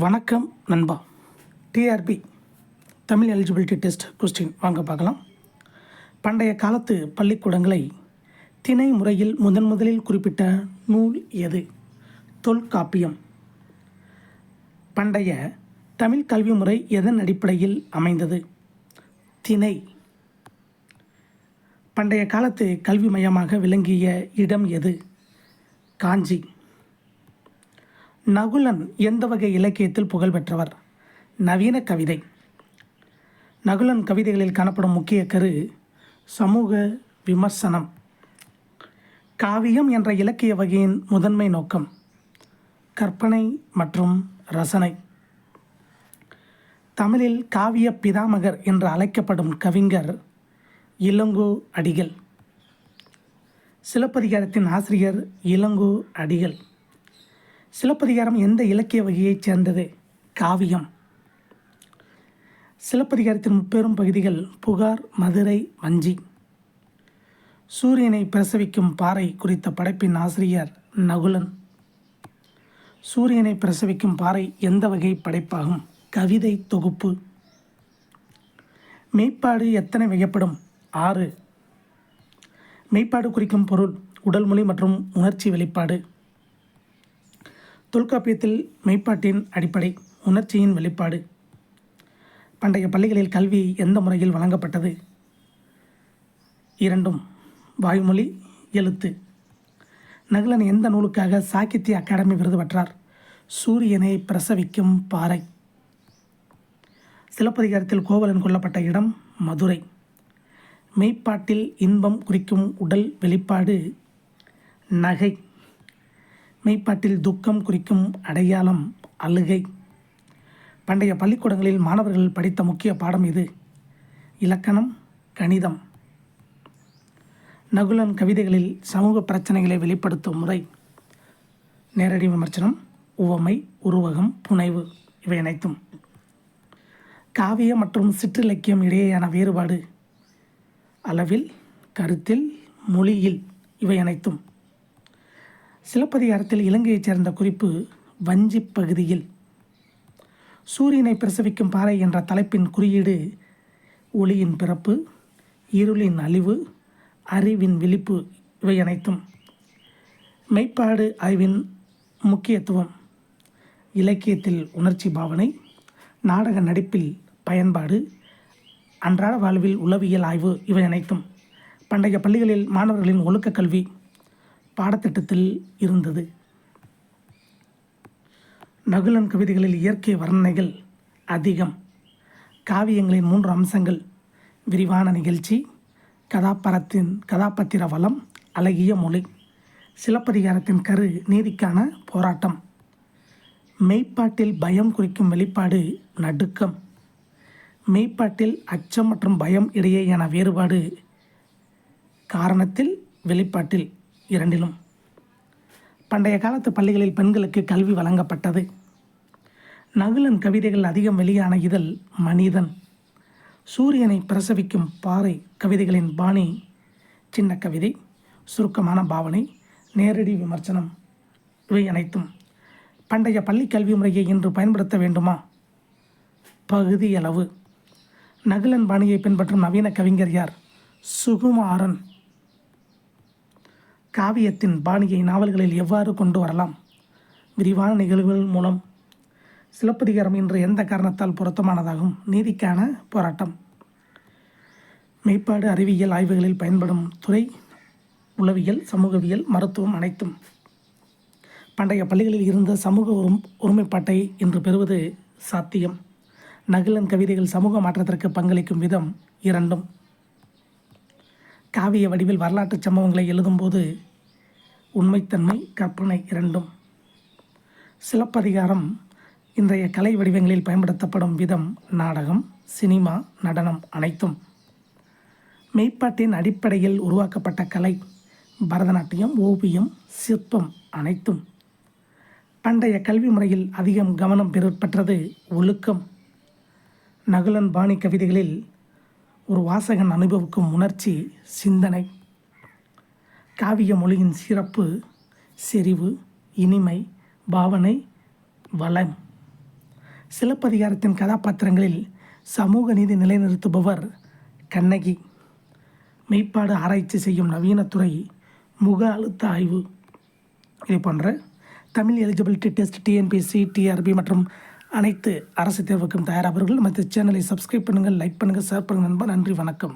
வணக்கம் நண்பா. TRB Tamil eligibility test question வாங்க பார்க்கலாம். பண்டைய காலத்து பள்ளிக்கூடங்களை திணை முறையில் முதன் முதலில் குறிப்பிட்ட நூல் எது? தொல்காப்பியம். பண்டைய தமிழ் கல்வி முறை எதன் அடிப்படையில் அமைந்தது? திணை. பண்டைய காலத்து கல்வி மையமாக விளங்கிய இடம் எது? காஞ்சி. நகுலன் எந்த வகை இலக்கியத்தில் புகழ் பெற்றவர் நவீன கவிதை. நகுலன் கவிதைகளில் காணப்படும் முக்கிய கரு சமூக விமர்சனம். காவியம் என்ற இலக்கிய வகையின் முதன்மை நோக்கம் கற்பனை மற்றும் ரசனை. தமிழில் காவிய பிதாமகர் என்று அழைக்கப்படும் கவிஞர் இளங்கோ அடிகள். சிலப்பதிகாரத்தின் ஆசிரியர் இளங்கோ அடிகள். சிலப்பதிகாரம் எந்த இலக்கிய வகையைச் சேர்ந்தது? காவியம். சிலப்பதிகாரத்தின் முப்பெரும் பகுதிகள் புகார் மதுரை வஞ்சி. சூரியனை பிரசவிக்கும் பாறை குறித்த படைப்பின் ஆசிரியர் நகுலன். சூரியனை பிரசவிக்கும் பாறை எந்த வகை படைப்பாகும்? கவிதை தொகுப்பு. மெய்ப்பாடு எத்தனை வகைப்படும்? ஆறு. மெய்ப்பாடு குறிக்கும் பொருள் உடல்மொழி மற்றும் உணர்ச்சி வெளிப்பாடு. தொல்காப்பியத்தில் மெய்ப்பாட்டின் அடிப்படை உணர்ச்சியின் வெளிப்பாடு. பண்டைய பள்ளிகளில் கல்வி எந்த முறையில் வழங்கப்பட்டது? இரண்டும் வாய்மொழி எழுத்து. நகுலன் எந்த நூலுக்காக சாகித்ய அகாடமி விருது பெற்றார்? சூரியனை பிரசவிக்கும் பாறை. சிலப்பதிகாரத்தில் கோவலன் கொல்லப்பட்ட இடம் மதுரை. மெய்ப்பாட்டில் இன்பம் குறிக்கும் உடல் வெளிப்பாடு நகை. மெய்ப்பாட்டில் துக்கம் குறிக்கும் அடையாளம் அழுகை. பண்டைய பள்ளிக்கூடங்களில் மாணவர்கள் படித்த முக்கிய பாடம் இது. இலக்கணம் கணிதம். நகுலன் கவிதைகளில் சமூக பிரச்சனைகளை வெளிப்படுத்தும் முறை. நேரடி விமர்சனம் உவமை உருவகம் புனைவு இவை அனைத்தும். காவிய மற்றும் சிற்றிலக்கியம் இடையேயான வேறுபாடு. அளவில் கருத்தில் மொழியில் இவை அனைத்தும். சிலப்பதிகாரத்தில் இலங்கையைச் சேர்ந்த குறிப்பு வஞ்சி பகுதியில். சூரியனை பிரசவிக்கும் பாறை என்ற தலைப்பின் குறியீடு ஒளியின் பிறப்பு இருளின் அழிவு அறிவின் விழிப்பு இவை அனைத்தும். மெய்ப்பாடு ஆய்வின் முக்கியத்துவம் இலக்கியத்தில் உணர்ச்சி பாவனை நாடக நடிப்பில் பயன்பாடு அன்றாட வாழ்வில் உளவியல் ஆய்வு இவை அனைத்தும். பண்டைய பள்ளிகளில் மாணவர்களின் ஒழுக்க கல்வி பாடத்திட்டத்தில் இருந்தது. நகுலன் கவிதைகளில் இயற்கை வர்ணனைகள் அதிகம். காவியங்களின் மூன்று அம்சங்கள். விரிவான நிகழ்ச்சி கதாபாரத்தின் கதாபாத்திர வளம் அழகிய மொழி சிலப்பதிகாரத்தின் கரு நீதிக்கான போராட்டம். மெய்ப்பாட்டில் பயம் குறிக்கும் வெளிப்பாடு நடுக்கம். மெய்ப்பாட்டில் அச்சம் மற்றும் பயம் இடையேயான வேறுபாடு காரணத்தில் வெளிப்பாட்டில் இரண்டிலும். பண்டைய காலத்து பள்ளிகளில் பெண்களுக்கு கல்வி வழங்கப்பட்டது. நகுலன் கவிதைகள் அதிகம் வெளியான இதழ் மனிதன். சூரியனை பிரசவிக்கும் பாறை கவிதைகளின் பாணி சின்ன கவிதை சுருக்கமான பாவனை நேரடி விமர்சனம். இவை அனைத்தும் பண்டைய பள்ளி கல்வி முறையை இன்று பயன்படுத்த வேண்டுமா? பகுதியளவு. நகுலன் பாணியை பின்பற்றும் நவீன கவிஞர் யார்? சுகுமாரன். காவியத்தின் பாணியை நாவல்களில் எவ்வாறு கொண்டு வரலாம்? விரிவான நிகழ்வுகள் மூலம். சிலப்பதிகாரம் இன்று எந்த காரணத்தால் பொருத்தமானதாகும்? நீதிக்கான போராட்டம். மெய்ப்பாடு அறிவியல் ஆய்வுகளில் பயன்படும் துறை உளவியல் சமூகவியல் மருத்துவம் அனைத்தும். பண்டைய பள்ளிகளில் இருந்த சமூக ஒரு ஒருமைப்பாட்டை இன்று பெறுவது சாத்தியம். நகலன் கவிதைகள் சமூக மாற்றத்திற்கு பங்களிக்கும் விதம் இரண்டும். காவிய வடிவில் வரலாற்றுச் சம்பவங்களை எழுதும்போது உண்மைத்தன்மை கற்பனை இரண்டும். சிலப்பதிகாரம் இன்றைய கலை வடிவங்களில் பயன்படுத்தப்படும் விதம் நாடகம் சினிமா நடனம் அனைத்தும். மெய்ப்பாட்டின் அடிப்படையில் உருவாக்கப்பட்ட கலை பரதநாட்டியம் ஓவியம் சிற்பம் அனைத்தும். பண்டைய கல்வி முறையில் அதிகம் கவனம் பெறு பெற்றது ஒழுக்கம். நகுலன் பாணி கவிதைகளில் ஒரு வாசகன் அனுபவிக்கும் உணர்ச்சி சிந்தனை காவிய மொழியின் சிறப்பு செறிவு இனிமை பாவனை வளம். சிலப்பதிகாரத்தின் கதாபாத்திரங்களில் சமூக நீதி நிலைநிறுத்துபவர் கண்ணகி. மெய்ப்பாடு ஆராய்ச்சி செய்யும் நவீனத்துறை முக அழுத்த ஆய்வு. இது போன்ற Tamil eligibility test TNPSC TRB மற்றும் அனைத்து அரசு தேர்வுக்கும் தயாராபவர்கள் மற்ற சேனலை சப்ஸ்கிரைப் பண்ணுங்கள் லைக் பண்ணுங்கள் ஷேர் பண்ணுங்கள். நண்பா நன்றி வணக்கம்.